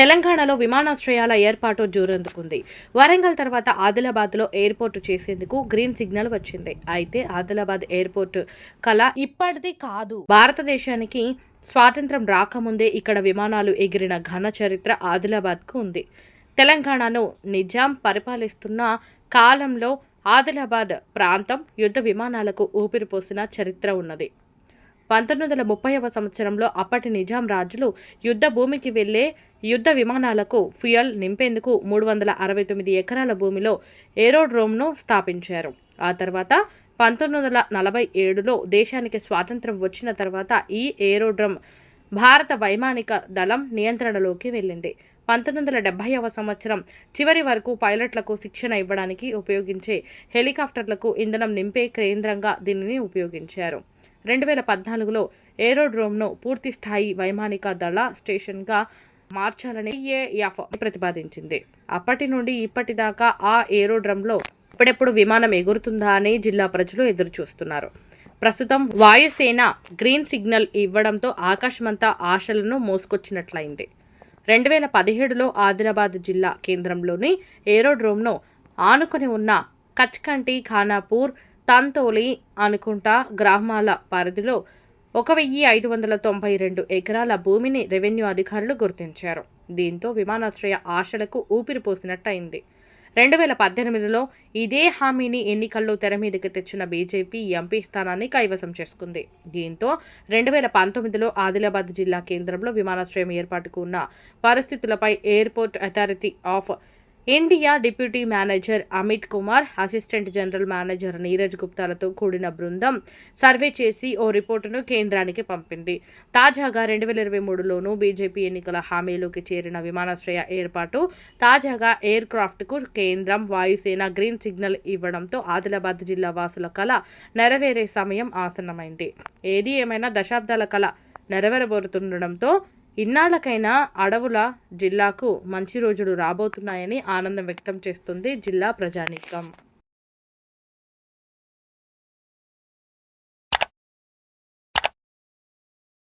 తెలంగాణలో విమానాశ్రయాల ఏర్పాటు జోరందుకుంది. వరంగల్ తర్వాత ఆదిలాబాద్లో ఎయిర్పోర్టు చేసేందుకు గ్రీన్ సిగ్నల్ వచ్చింది. అయితే ఆదిలాబాద్ ఎయిర్పోర్ట్ కళ ఇప్పటిది కాదు. భారతదేశానికి స్వాతంత్రం రాకముందే ఇక్కడ విమానాలు ఎగిరిన ఘన చరిత్ర ఆదిలాబాద్కు ఉంది. తెలంగాణను నిజాం పరిపాలిస్తున్న కాలంలో ఆదిలాబాద్ ప్రాంతం యుద్ధ విమానాలకు ఊపిరిపోసిన చరిత్ర ఉన్నది. పంతొమ్మిది వందల ముప్పైవ సంవత్సరంలో అప్పటి నిజాం రాజులు యుద్ధ భూమికి వెళ్ళే యుద్ధ విమానాలకు ఫ్యూయల్ నింపేందుకు మూడు వందల అరవై తొమ్మిది ఎకరాల భూమిలో ఏరోడ్రోమ్ను స్థాపించారు. ఆ తర్వాత పంతొమ్మిది వందల నలభై ఏడులో దేశానికి స్వాతంత్రం వచ్చిన తర్వాత ఈ ఏరోడ్రోమ్ భారత వైమానిక దళం నియంత్రణలోకి వెళ్ళింది. పంతొమ్మిది వందల డెబ్బైవ సంవత్సరం చివరి వరకు పైలట్లకు శిక్షణ ఇవ్వడానికి ఉపయోగించే హెలికాప్టర్లకు ఇంధనం నింపే కేంద్రంగా దీనిని ఉపయోగించారు. రెండు వేల పద్నాలుగులో ఏరోడ్రోమ్ను పూర్తి స్థాయి వైమానిక దళ స్టేషన్గా మార్చాలని ఏఎఫ్ ప్రతిపాదించింది. అప్పటి నుండి ఇప్పటిదాకా ఆ ఏరోడ్రమ్లో ఎప్పుడెప్పుడు విమానం ఎగురుతుందా అని జిల్లా ప్రజలు ఎదురు చూస్తున్నారు ప్రస్తుతం వాయుసేన గ్రీన్ సిగ్నల్ ఇవ్వడంతో ఆకాశమంతా ఆశలను మోసుకొచ్చినట్లయింది. రెండు వేల పదిహేడులో ఆదిలాబాద్ జిల్లా కేంద్రంలోని ఏరోడ్రోమ్ను ఆనుకొని ఉన్న కచ్కంటి ఖానాపూర్ తంతోలి అనుకుంటా గ్రామాల పరిధిలో ఒక వెయ్యి ఐదు వందల తొంభై రెండు ఎకరాల భూమిని రెవెన్యూ అధికారులు గుర్తించారు. దీంతో విమానాశ్రయ ఆశలకు ఊపిరిపోసినట్టయింది రెండు వేల పద్దెనిమిదిలో ఇదే హామీని ఎన్నికల్లో తెర మీదకి తెచ్చిన బీజేపీ ఎంపీ స్థానాన్ని కైవసం చేసుకుంది. దీంతో రెండు వేల పంతొమ్మిదిలో ఆదిలాబాద్ జిల్లా కేంద్రంలో విమానాశ్రయం ఏర్పాటుకు ఉన్న పరిస్థితులపై airport authority of India deputy manager Amit Kumar assistant general manager Neeraj గుప్తాలతో కూడిన బృందం సర్వే చేసి ఓ రిపోర్టును కేంద్రానికి పంపింది. తాజాగా రెండు వేల ఇరవై మూడులోనూ బీజేపీ ఎన్నికల హామీలోకి చేరిన విమానాశ్రయ ఏర్పాటు తాజాగా ఎయిర్ క్రాఫ్ట్కు కేంద్రం వాయుసేన గ్రీన్ సిగ్నల్ ఇవ్వడంతో ఆదిలాబాద్ జిల్లా వాసుల కళ నెరవేరే సమయం ఆసన్నమైంది. ఏది ఏమైనా దశాబ్దాల కళ నెరవేరబోతుండడంతో ఇన్నాళ్ళకైనా అడవుల జిల్లాకు మంచి రోజులు రాబోతున్నాయని ఆనందం వ్యక్తం చేస్తుంది జిల్లా ప్రజానీకం.